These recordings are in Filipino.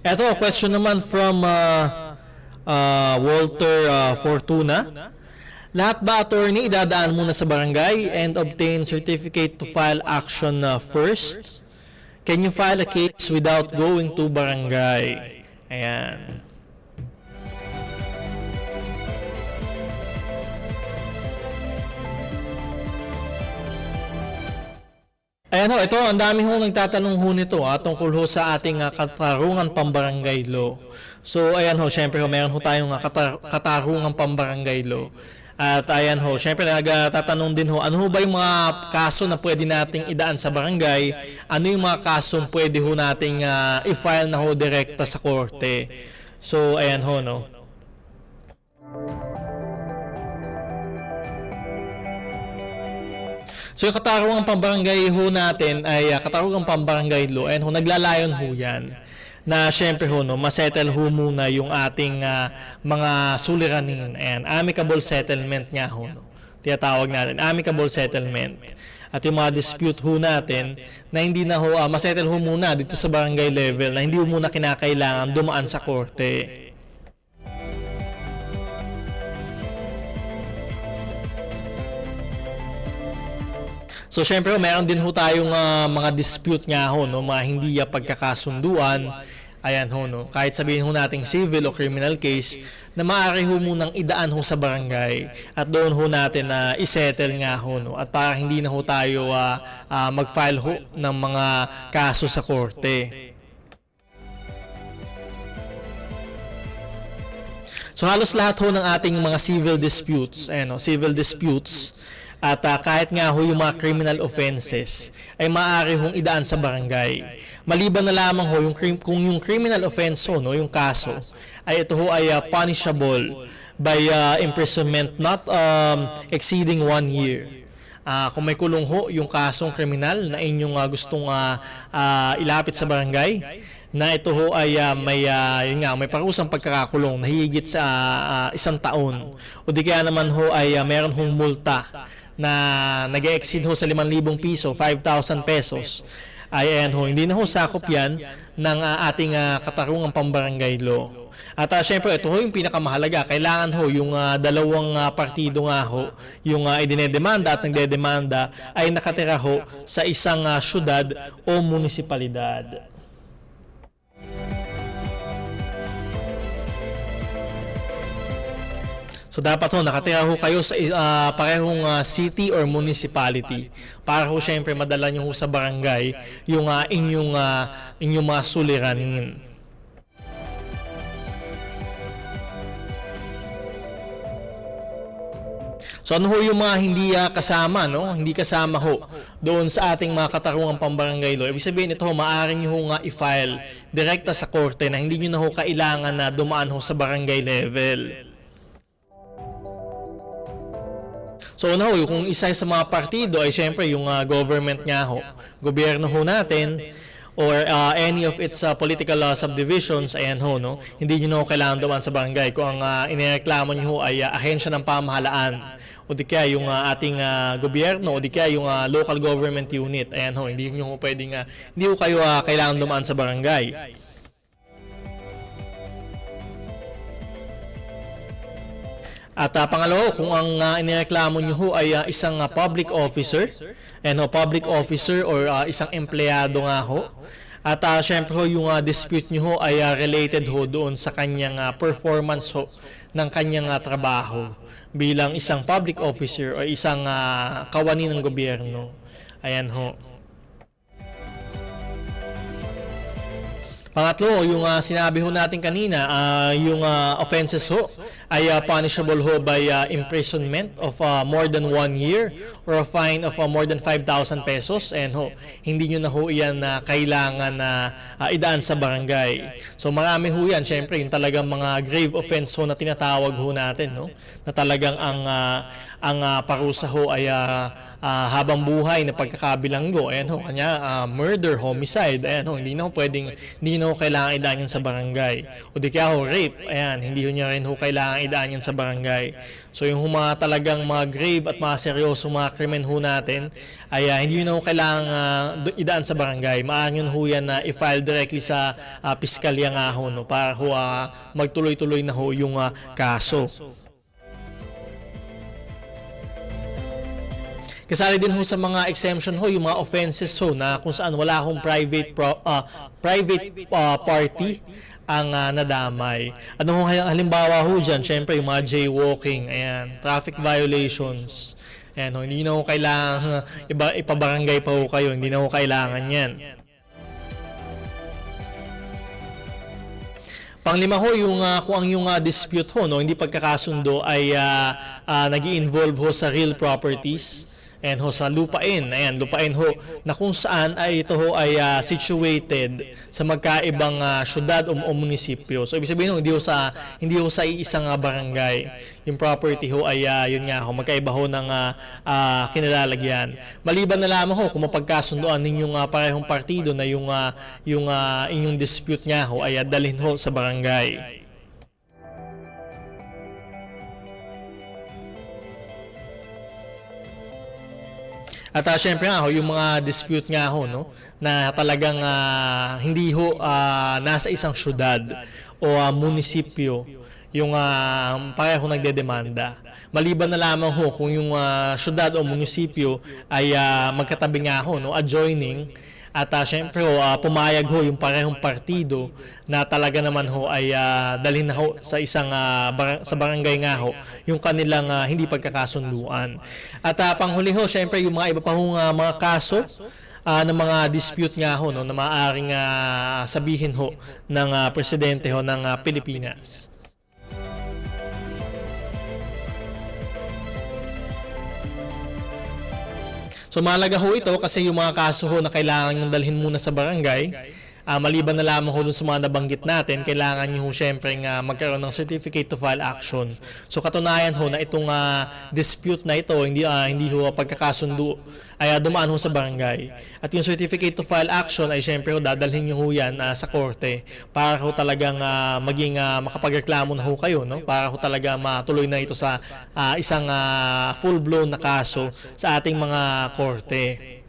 Eto, question naman from uh, uh, Walter uh, Fortuna. Lahat ba attorney idadaan muna sa barangay and obtain certificate to file action uh, first? Can you file a case without going to barangay? Ayan. Ayan ho, ito, ang dami ho nagtatanong ho nito ah, tungkol ho sa ating ah, katarungan pambarangay law. So, ayan ho, syempre ho, meron ho tayong ah, katar- katarungan pambarangay law. At ayan ho, syempre nagtatanong din ho, ano ho ba yung mga kaso na pwede nating idaan sa barangay? Ano yung mga kaso pwede ho nating ah, i-file na ho direkta sa korte? So, ayan ho, no? So yung katarungang pambarangay ho natin ay uh, katarungang pambarangay law and ho naglalayon ho yan na syempre ho no, masettle ho muna yung ating ah, mga suliranin and amicable settlement nga ho no. Tinatawag natin amicable settlement. At yung mga dispute ho natin na hindi na ho uh, masettle ho muna dito sa barangay level na hindi ho muna kinakailangan dumaan sa korte. So syempre meron din ho tayong ah, mga dispute nga ho no, mga hindi ya pagkakasunduan. Ayan ho no, kahit sabihin ho nating civil o criminal case na maaari ho munang idaan ho sa barangay at doon ho natin na isettle nga ho no at para hindi na ho tayo ah, ah, mag-file ho ng mga kaso sa korte. So halos lahat ho ng ating mga civil disputes, ayan ho, civil disputes, at ah, kahit nga ho yung mga criminal offenses ay maaari hong idaan sa barangay. Maliban na lamang ho yung kung yung criminal offense ho, no, yung kaso, ay ito ho ay ah, punishable by ah, imprisonment not um, exceeding one year. Ah, kung may kulong ho yung kasong kriminal na inyong ah, gustong ah, ah, ilapit sa barangay, na ito ho ay ah, may ah, yun nga may parusang pagkakakulong na higit sa ah, isang taon o di kaya naman ho ay ah, meron hong multa na nag-exceed ho sa 5,000 piso, 5,000 pesos. Ay ayan ho, hindi na ho sakop yan ng ah, ating ah, katarungang pambarangay law. At uh, syempre, ito ho yung pinakamahalaga. Kailangan ho yung ah, dalawang ah, partido nga ho, yung uh, idinedemanda at nagdedemanda ay nakatira ho sa isang ah, syudad o munisipalidad. So dapat ho nakatira ho kayo sa ah, parehong ah, city or municipality para ho syempre madala niyo ho sa barangay yung ah, inyong ah, inyong mga suliranin. So ano ho yung mga hindi ah, kasama, no? Hindi kasama ho doon sa ating mga katarungang pambarangay law. Ibig sabihin ito ho, maaari nyo ho nga i-file direkta sa korte na hindi nyo na ho kailangan na dumaan ho sa barangay level. So una ho, kung isa sa mga partido ay syempre yung ah, government nga ho, gobyerno ho natin, or ah, any of its ah, political ah, subdivisions, ayan ho, no? hindi nyo na ho kailangan dumaan sa barangay. Kung ang uh, inireklamo nyo ho ay ah, ahensya ng pamahalaan, o di kaya yung ah, ating ah, gobyerno, o di kaya yung ah, local government unit, ayan ho, hindi nyo ho pwedeng, ah, hindi ho kayo ah, kailangan dumaan sa barangay. At ah, pangalawa, kung ang uh, inireklamo nyo ho ay ah, isang ah, public officer, and ho, public officer or ah, isang empleyado nga ho, at uh, syempre ho, yung ah, dispute nyo ho ay ah, related ho doon sa kanyang ah, performance ho ng kanyang ah, trabaho bilang isang public officer o isang ah, kawani ng gobyerno. Ayan ho. Pangatlo, yung ah, sinabi ho natin kanina, ah, yung ah, offenses ho ay ah, punishable ho by ah, imprisonment of ah, more than one year or a fine of ah, more than 5,000 pesos and ho, hindi nyo na ho yan na kailangan na ah, idaan sa barangay. So marami ho yan, syempre yung talagang mga grave offense ho na tinatawag ho natin, no? na talagang ang ah, ang ah, parusa ho ay ah, ah, habang buhay na pagkakabilanggo. Ayan ho, kanya ah, murder, homicide. Ayan ho, hindi na ho pwedeng, hindi na ho kailangan idaan yan sa barangay. O di kaya ho, rape. Ayan, hindi ho niya rin ho kailangan idaan yan sa barangay. So yung mga talagang mga grave at mga seryoso mga krimen ho natin, ay ah, hindi na ho kailangan do- idaan sa barangay. Maaari yun ho yan na i-file directly sa uh, piskalya nga ho, no, para ho ah, magtuloy-tuloy na ho yung ah, kaso. Kasali din ho sa mga exemption ho yung mga offenses ho na kung saan wala akong private pro, ah, private ah, party ang ah, nadamay. Ano ho halimbawa ho dyan? Siyempre yung mga jaywalking, ayan, traffic violations. Ayan ho, hindi na ho kailangan iba, ipabarangay pa ho kayo, hindi na ho kailangan yan. Panglima ho, yung ah, kung ang yung ah, dispute ho, no, hindi pagkakasundo ay uh, nag involve ho sa real properties and ho sa lupain. Ayan, lupain ho na kung saan ay ito ho ay ah, situated sa magkaibang ah, syudad o, o munisipyo. So ibig sabihin ho, hindi ho sa hindi ho sa iisang ah, barangay. Yung property ho ay ah, yun nga ho, magkaiba ho ng ah, ah, kinalalagyan. Maliban na lamang ho kung mapagkasundoan ninyong ah, parehong partido na yung ah, yung ah, inyong dispute nga ho ay ah, dalhin ho sa barangay. At uh, syempre nga ho, yung mga dispute nga ho, no, na talagang ah, hindi ho ah, nasa isang syudad o ah, munisipyo yung uh, pareho nagdedemanda. Maliban na lamang ho kung yung ah, syudad o munisipyo ay ah, magkatabi nga ho, no, adjoining, at uh, syempre ho, ah, pumayag ho yung parehong partido na talaga naman ho ay ah, dalhin na ho sa isang ah, bar- sa barangay nga ho yung kanilang ah, hindi pagkakasunduan. At uh, panghuli ho, syempre yung mga iba pa hong ah, mga kaso ah, ng mga dispute nga ho no, na maaaring ah, sabihin ho ng ah, presidente ho ng ah, Pilipinas. So mahalaga ho ito kasi yung mga kaso ho na kailangan yung dalhin muna sa barangay, ah, maliban na lamang ho dun sa mga nabanggit natin, kailangan nyo syempre nga magkaroon ng certificate to file action. So katunayan ho na itong ah, dispute na ito, hindi, ah, hindi ho pagkakasundo, ay ah, dumaan ho sa barangay. At yung certificate to file action ay syempre ho dadalhin nyo ho yan ah, sa korte para ho talagang ah, maging ah, makapagreklamo na ho kayo, no? para ho talaga matuloy na ito sa ah, isang ah, full-blown na kaso sa ating mga korte.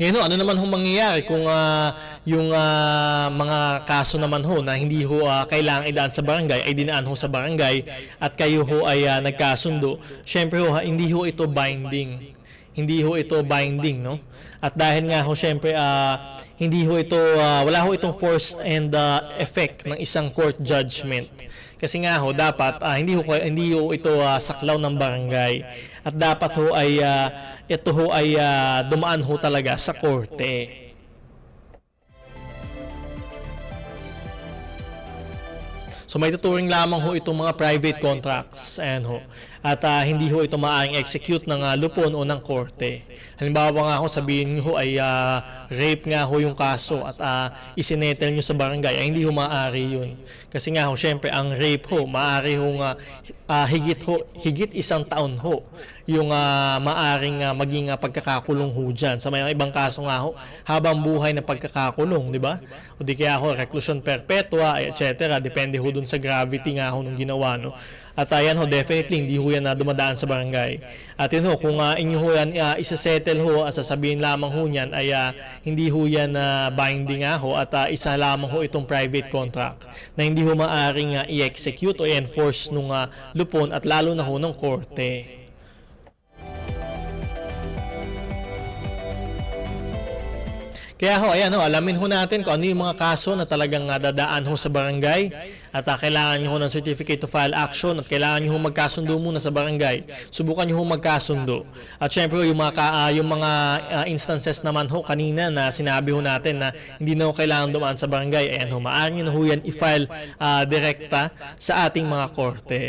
Ngayon, ho, ano naman ho mangyayari kung ah, yung ah, mga kaso naman ho na hindi ho ah, kailangang idaan sa barangay ay dinaan ho sa barangay at kayo ho ay ah, nagkasundo. Syempre ho, ha, hindi ho ito binding. Hindi ho ito binding, no? At dahil nga ho, syempre, ah, hindi ho ito, ah, wala ho itong force and ah, effect ng isang court judgment. Kasi nga ho, dapat ah, hindi ho hindi ho ito ah, saklaw ng barangay. At dapat ho ay ah, ito ho ay ah, dumaan ho talaga sa korte. So may tuturing lamang ho itong mga private contracts. Ayan ho. At ah, hindi ho ito maaaring execute ng ah, lupon o ng korte. Halimbawa nga ho, sabihin nyo ho ay ah, rape nga ho yung kaso at uh, isinetel nyo sa barangay, ay hindi ho maaari yun. Kasi nga ho, syempre, ang rape ho, maaari ho nga ah, higit ho, higit isang taon ho yung ah, maaring ah, maging ah, pagkakakulong ho dyan. Sa may ibang kaso nga ho, habang buhay na pagkakakulong, di ba? O di kaya ho, reclusion perpetua, etc. Depende ho dun sa gravity nga ho nung ginawa, no? At ayan ho, definitely, hindi ho yan na dumadaan sa barangay. At yun ho, kung uh, inyo ho yan uh, isa-settle ho, at sasabihin lamang ho niyan, ay ah, hindi ho yan na binding nga ho, at ah, isa lamang ho itong private contract na hindi ho maaring ah, i-execute o i-enforce nung ah, lupon at lalo na ho ng korte. Kaya ho, ayan ho, alamin ho natin kung ano yung mga kaso na talagang uh, ho sa barangay at uh, kailangan nyo ng certificate to file action at kailangan nyo magkasundo muna sa barangay. Subukan nyo magkasundo. At syempre yung mga, uh, yung mga uh, instances naman ho kanina na sinabi ho natin na hindi na ho kailangan dumaan sa barangay, ayan ho, maaari nyo na ho yan i-file uh, direkta sa ating mga korte.